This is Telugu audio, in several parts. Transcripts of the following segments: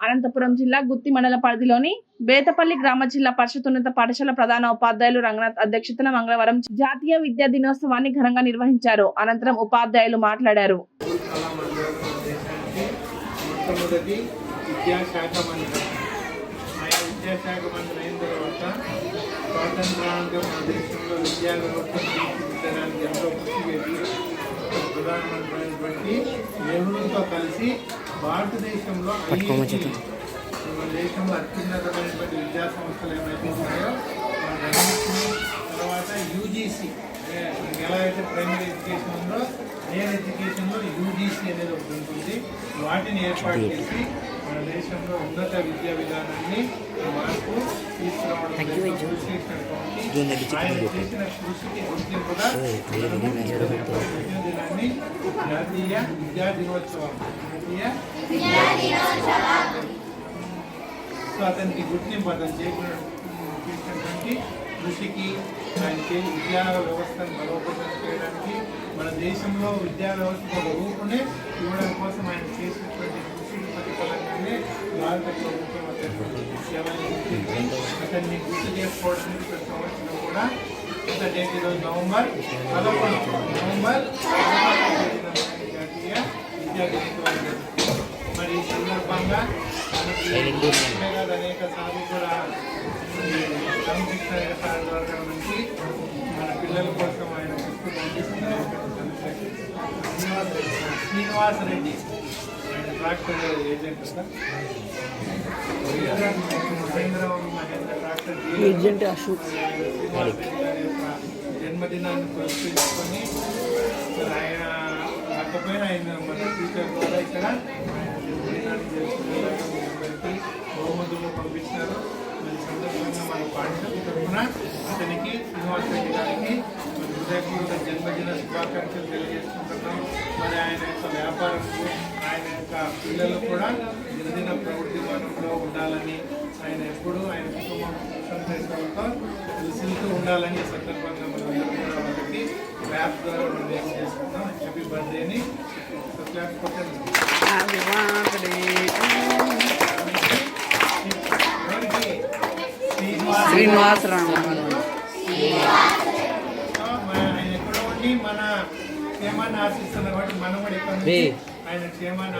అనంతపురం జిల్లా గుత్తి మండల పరిధిలోని బేతపల్లి గ్రామ జిల్లా పరిషత్తున్నత పాఠశాల ప్రధాన ఉపాధ్యాయులు రంగనాథ్ అధ్యక్షతన మంగళవారం జాతీయ విద్యా దినోత్సవాన్ని ఘనంగా నిర్వహించారు. అనంతరం ఉపాధ్యాయులు మాట్లాడారు. ప్రధానమంత్రి అయినటువంటి నెహ్రూతో కలిసి భారతదేశంలో IIT, మన దేశంలో అత్యున్నతమైనటువంటి విద్యా సంస్థలు ఏమైతే ఉన్నాయో వాటన్నిటిని తర్వాత యూజీసీ ఎలా అయితే ప్రైమరీ ఎడ్యుకేషన్ ఉందో హైయర్ ఎడ్యుకేషన్లో యూజీసీ అనేది ఒకటి ఉంటుంది వాటిని ఏర్పాటు చేసి మన దేశంలో ఉన్నత విద్యా విధానాన్ని మార్పు తీసుకురావడం కోసం కృషి చేసినటువంటి ఆయన చేసిన కృషికి గుర్తింపుగా మనము విద్యా దినాన్ని జాతీయ విద్యా దినోత్సవం జాతీయ సో అతనికి గుర్తింపు అతను చేసిన చేసినటువంటి కృషికి ఆయన చే విద్యా వ్యవస్థను బలోపేతం చేయడానికి మన దేశంలో విద్యా వ్యవస్థకు ఒక రూపునే ఇవ్వడం కోసం ఆయన చేసినటువంటి కృషికి ప్రతిఫలంగానే భారత ప్రభుత్వం అతన్ని సేవలు గుర్తించి అతన్ని గుర్తు చేసుకోవడానికి ప్రతి సంవత్సరం కూడా ఇంత డేట్ ఈరోజు నవంబర్ పదకొండు నవంబర్ సందర్భంగా అనేక సార్లు కూడా ఈ క్రమశిక్షణ ద్వారా నుంచి మన పిల్లల కోసం ఆయన పుస్తకం శ్రీనివాస్ రెడ్డి ఆయన tractor agent sir Mahindra Mahindra tractor agent Ashok. గారి యొక్క జన్మదినాన్ని పురస్కరించుకొని ఆయన కాకపోయినా ఆయన మన టీచర్ ద్వారా ఇక్కడ ఆయన జన్మదినాన్ని జరుపుకునేలాగా మీ అందరికీ బహుమతులు పంపించినారు మరి ఈ సందర్భంగా తరఫున అతనికి శ్రీనివాస్ రెడ్డి గారికి హృదయపూర్వక జన్మదిన శుభాకాంక్షలు తెలియజేసుకుంటున్నాం మరి ఆయన యొక్క వ్యాపారం ఆయన యొక్క పిల్లలు కూడా దినదిన ప్రవృత్తి వనంలో ఉండాలని ఆయన ఎప్పుడూ ఆయన కుటుంబం సంతోషంతో విసులుతూ ఉండాలని సందర్భంగా మనం కూడా వాళ్ళకి క్లాప్ ద్వారా మనం ఏం చేసుకుందాం. హ్యాపీ బర్త్డేని. క్లాప్ కొట్టండి శ్రీనివాసరావు. మన ఆయన ఎక్కడో ఉండి మన క్షేమాన్ని ఆశిస్తున్న కాబట్టి మనం కూడా ఇక్కడ నుంచి ఆయన క్షేమాన్ని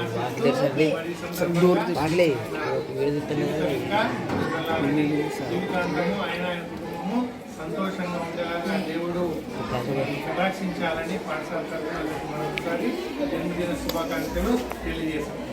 జీవితాంతము కుటుంబము సంతోషంగా ఉండేలాగా దేవుడు కటాక్షించాలని పాఠశాల తరఫున జన్మదిన శుభాకాంక్షలు తెలియజేస్తాం